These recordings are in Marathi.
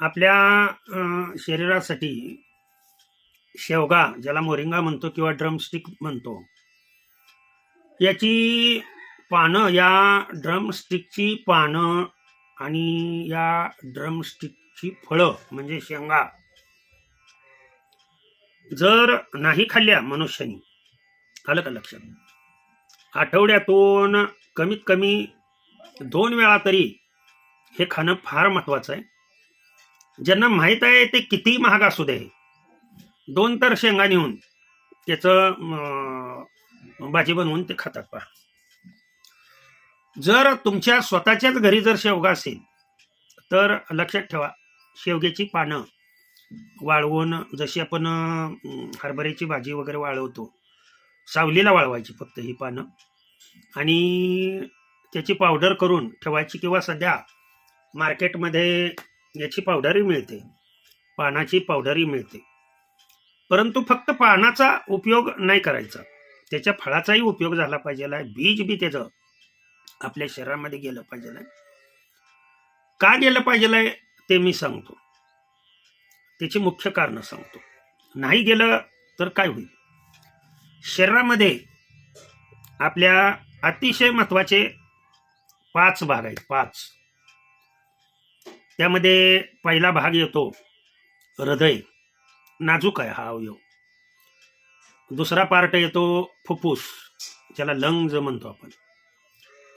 आपल्या शरीरासाठी शेवगा ज्याला मोरिंगा म्हणतो किंवा ड्रमस्टिक म्हणतो याची पानं या ड्रमस्टिकची पानं आणि या ड्रमस्टिकची फळं म्हणजे शेंगा जर नाही खाल्ल्या मनुष्यानी आलं का लक्षात? आठवड्यातून कमीत कमी दोन वेळा तरी हे खाणं फार महत्वाचं आहे. ज्यांना माहीत आहे ते किती महाग असू दे. दोन तर शेंगा नेऊन त्याचं भाजी बनवून ते खातात पहा. जर तुमच्या स्वतःच्याच घरी जर शेवगा असेल तर लक्षात ठेवा शेवग्याची पानं वाळवून जशी आपण हरभऱ्याची भाजी वगैरे वाळवतो सावलीला वाळवायची फक्त ही पानं. आणि त्याची पावडर करून ठेवायची किंवा सध्या मार्केटमध्ये याची पावडरही मिळते. पानाची पावडरही मिळते. परंतु फक्त पानाचा उपयोग नाही करायचा. त्याच्या फळाचाही उपयोग झाला पाहिजे आहे. बीज बी त्याचं आपल्या शरीरामध्ये गेलं पाहिजे आहे. का गेलं पाहिजे आहे ते मी सांगतो. त्याची मुख्य कारणं सांगतो. नाही गेलं तर काय होईल? शरीरामध्ये आपल्या अतिशय महत्त्वाचे पाच भाग आहेत. पाच. त्यामध्ये पहिला भाग येतो हृदय. नाजूक आहे हा अवयव. दुसरा पार्ट येतो फुफ्फुस ज्याला लंग्ज म्हणतो आपण.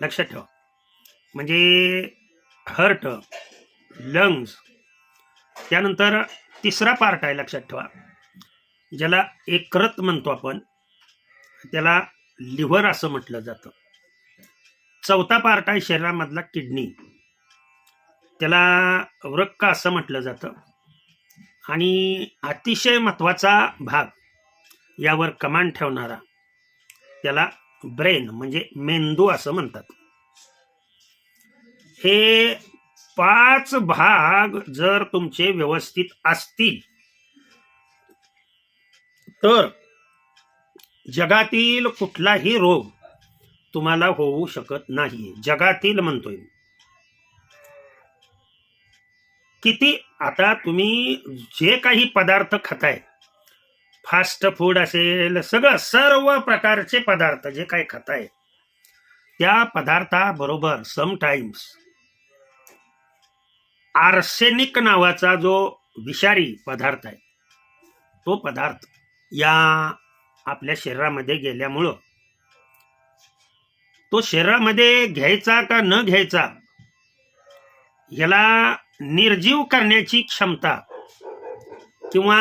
लक्षात ठेवा. म्हणजे हर्ट लंग्ज त्यानंतर तिसरा पार्ट आहे लक्षात ठेवा. ज्याला एकरत म्हणतो आपण. त्याला लिव्हर असं म्हटलं जातं. चौथा पार्ट आहे शरीरामधला किडनी. त्याला वृक्क असं म्हटलं जातं? आणि अतिशय महत्त्वाचा भाग यावर कमांड ठेवणारा त्याला ब्रेन म्हणजे मेंदू असं म्हणतात. हे पाच भाग जर तुमचे व्यवस्थित असतील तर जगातील कुठलाही रोग तुम्हाला होऊ शकत नाही. जगातील म्हणतोय किती आता तुम्ही जे काही पदार्थ खाताय फास्ट फूड असेल सगळं सर्व प्रकारचे पदार्थ जे काही खाताय त्या पदार्थाबरोबर समटाईम्स आर्सेनिक नावाचा जो विषारी पदार्थ आहे तो पदार्थ या आपल्या शरीरामध्ये गेल्यामुळं तो शरीरामध्ये घ्यायचा का न घ्यायचा याला निर्जीव करण्याची क्षमता किंवा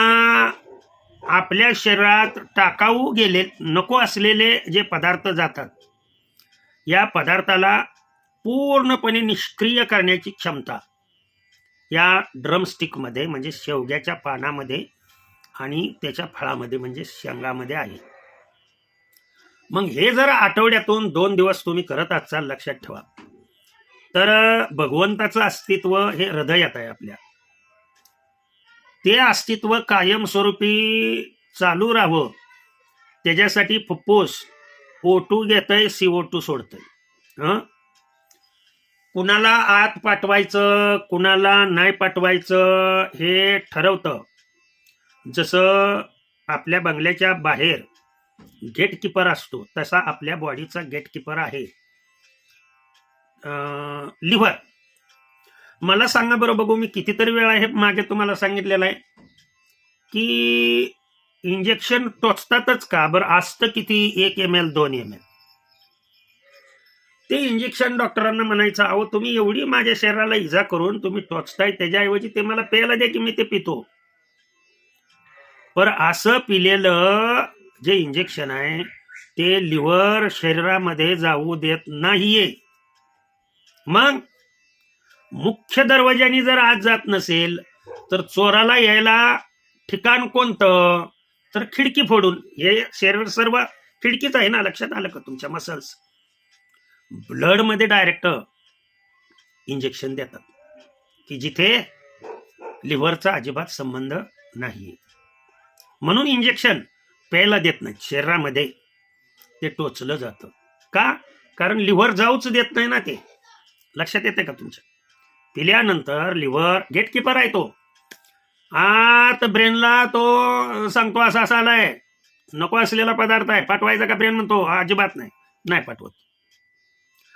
आपल्या शरीरात टाकाऊ गेले नको असलेले जे पदार्थ जातात या पदार्थाला पूर्णपणे निष्क्रिय करण्याची क्षमता या ड्रमस्टिकमध्ये म्हणजे शेवग्याच्या पानामध्ये आणि त्याच्या फळामध्ये म्हणजे शेंगामध्ये आहे. मग हे जर आठवड्यातून दोन दिवस तुम्ही करत असाल लक्षात ठेवा. तर भगवंताचं अस्तित्व हे हृदयात आहे आपल्या. ते अस्तित्व कायमस्वरूपी चालू राहावं. त्याच्यासाठी फुफ्फुस ओ टू घेतंय सी ओ टू सोडतंय कुणाला आत पाठवायचं कुणाला नाही पाठवायचं हे ठरवतं. जसं आपल्या बंगल्याच्या बाहेर गेटकीपर असतो तसा आपल्या बॉडीचा गेटकीपर आहे. लिव्हर मला सांगा बरं बघू मी कितीतरी वेळा हे मागे तुम्हाला सांगितलेलं आहे की इंजेक्शन टोचतातच का? बरं असतं किती? एक एम एल दोन एम एल ते इंजेक्शन डॉक्टरांना म्हणायचं अहो तुम्ही एवढी माझ्या शरीराला इजा करून तुम्ही टोचताय त्याच्याऐवजी ते मला प्यायला द्या की मी ते पितो. पर असं पिलेलं जे इंजेक्शन आहे ते लिव्हर शरीरामध्ये जाऊ देत नाहीये. मग मुख्य दरवाज्याने जर आज जात नसेल तर चोराला यायला ठिकाण कोणतं? तर खिडकी फोडून. हे शरीर सर्व खिडकीच आहे ना? लक्षात आलं का तुमच्या मसल्स ब्लडमध्ये डायरेक्ट इंजेक्शन देतात. की जिथे लिव्हरचा अजिबात संबंध नाही. म्हणून इंजेक्शन प्यायला देत नाही. शरीरामध्ये ते टोचलं जातं. का? कारण लिव्हर जाऊच देत नाही ना ते. लक्षात येते का तुमच्या पिल्यानंतर लिव्हर गेटकीपर आहे तो. आत ब्रेनला तो सांगतो असा असा आलाय. नको असलेला पदार्थ आहे. पाठवायचा का ब्रेन म्हणतो? अजिबात नाही. नाही पाठवत.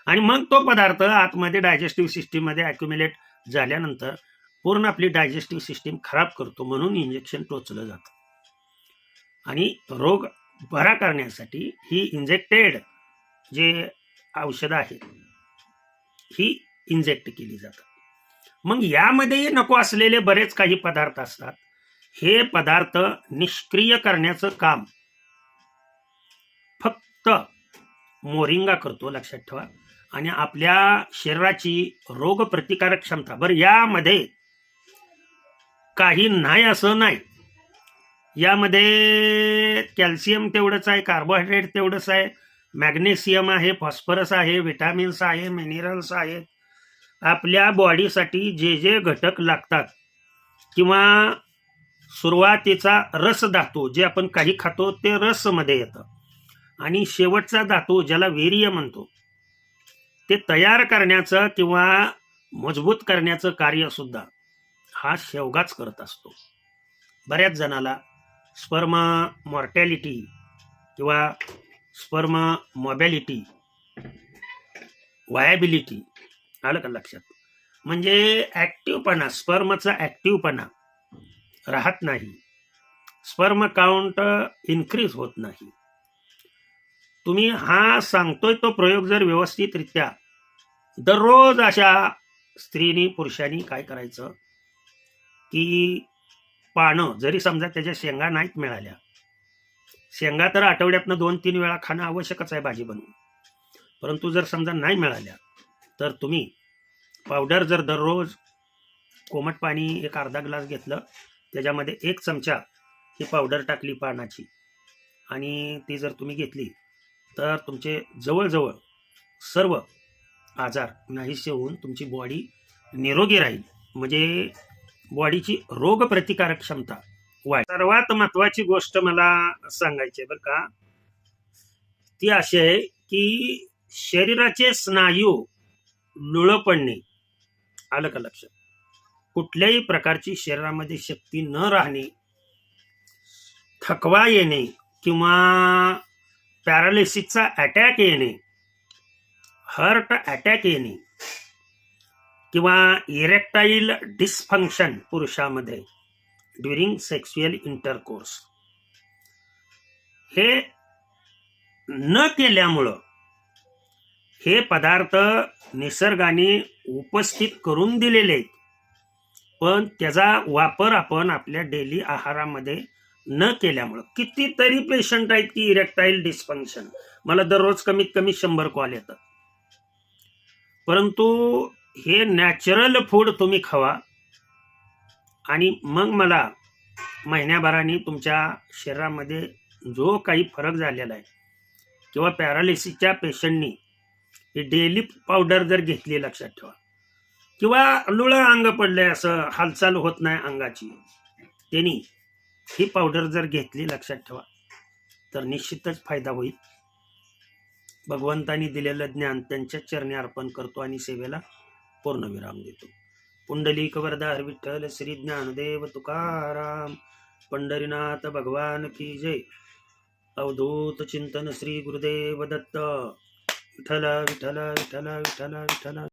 आणि मग तो पदार्थ आतमध्ये डायजेस्टिव्ह सिस्टीममध्ये अक्युमिलेट झाल्यानंतर पूर्ण आपली डायजेस्टिव्ह सिस्टीम खराब करतो म्हणून इंजेक्शन टोचलं जातं. आणि रोग बरा करण्यासाठी ही इंजेक्टेड जे औषधं आहेत ही इंजेक्ट केली जातात. मग यामध्ये नको असलेले बरेच काही पदार्थ असतात. हे पदार्थ निष्क्रिय करण्याचं काम फक्त मोरिंगा करतो लक्षात ठेवा. आणि आपल्या शरीराची रोगप्रतिकारक क्षमता. बरं यामध्ये काही नाही असं नाही. यामध्ये कॅल्शियम तेवढंच आहे कार्बोहायड्रेट तेवढंच आहे. मॅग्नेशियम आहे फॉस्फरस आहे व्हिटॅमिन्स आहे मिनरल्स आहेत आपल्या बॉडीसाठी जे जे घटक लागतात किंवा सुरुवातीचा रस धातू जे आपण काही खातो ते रसमध्ये येतं. आणि शेवटचा धातू ज्याला वीर्य म्हणतो ते तयार करण्याचं किंवा मजबूत करण्याचं कार्यसुद्धा हा शेवगाच करत असतो. बऱ्याच जणाला स्पर्म मॉर्टॅलिटी किंवा स्पर्म मॉबॅलिटी वायबिलिटी आलं का लक्षात? म्हणजे ॲक्टिव्हपणा स्पर्मचा ॲक्टिव्हपणा राहत नाही. स्पर्म काउंट इन्क्रीज होत नाही. तुम्ही हा सांगतोय तो प्रयोग जर व्यवस्थितरित्या दररोज अशा स्त्रीनी पुरुषांनी काय करायचं? की पानं जरी समजा त्याच्या शेंगा नाहीत मिळाल्या शेंगा तर आठवड्यातनं दोन तीन वेळा खाणं आवश्यकच आहे भाजी बनवून. परंतु जर समजा नाही मिळाल्या तर तुम्ही पावडर जर दररोज कोमट पाणी एक अर्धा ग्लास घेतलं त्याच्यामध्ये एक चमचा ही पावडर टाकली पानाची आणि ती जर तुम्ही घेतली तर तुमचे जवळजवळ सर्व आजार नाहीसे होऊन तुमची बॉडी निरोगी राहील. म्हणजे बॉडीची रोगप्रतिकारक क्षमता वाईट सर्वात महत्वाची गोष्ट मला सांगायची आहे बरं का. ती अशी आहे की शरीराचे स्नायू लुळं पडणे. आलं का लक्षात? कुठल्याही प्रकारची शरीरामध्ये शक्ती न राहणे थकवा येणे किंवा पॅरालिसिसचा अटॅक येणे हर्ट अटॅक येणे किंवा इरेक्टाईल डिस्फंक्शन पुरुषामध्ये ड्युरिंग सेक्स्युअल इंटरकोर्स हे न केल्यामुळं हे पदार्थ निसर्गाने उपस्थित करून दिलेले आहेत. पण त्याचा वापर आपण आपल्या डेली आहारामध्ये न केल्यामुळं. कितीतरी पेशंट आहेत की इरेक्टाईल डिस्फंक्शन मला दररोज कमीत कमी शंभर कॉल येतात. परंतु हे नॅचरल फूड तुम्ही खावा. आणि मग मला महिन्याभराने तुमच्या शरीरामध्ये जो काही फरक झालेला आहे किंवा पॅरालिसिसच्या पेशंटनी ही डेली पावडर जर घेतली लक्षात ठेवा. किंवा लुळं अंग पडलंय असं हालचाल होत नाही अंगाची त्यांनी ही पावडर जर घेतली लक्षात ठेवा तर निश्चितच फायदा होईल. भगवंतानी दिलेलं ज्ञान त्यांच्या चरणी अर्पण करतो आणि सेवेला पूर्णविराम देतो. पुंडलिक वरदार विठ्ठल श्री ज्ञानदेव तुकाराम पंढरीनाथ भगवान की जय. अवधूत चिंतन श्री गुरुदेव दत्त. विठ्ठल विठ्ठल विठ्ठल विठ्ठल विठ्ठल.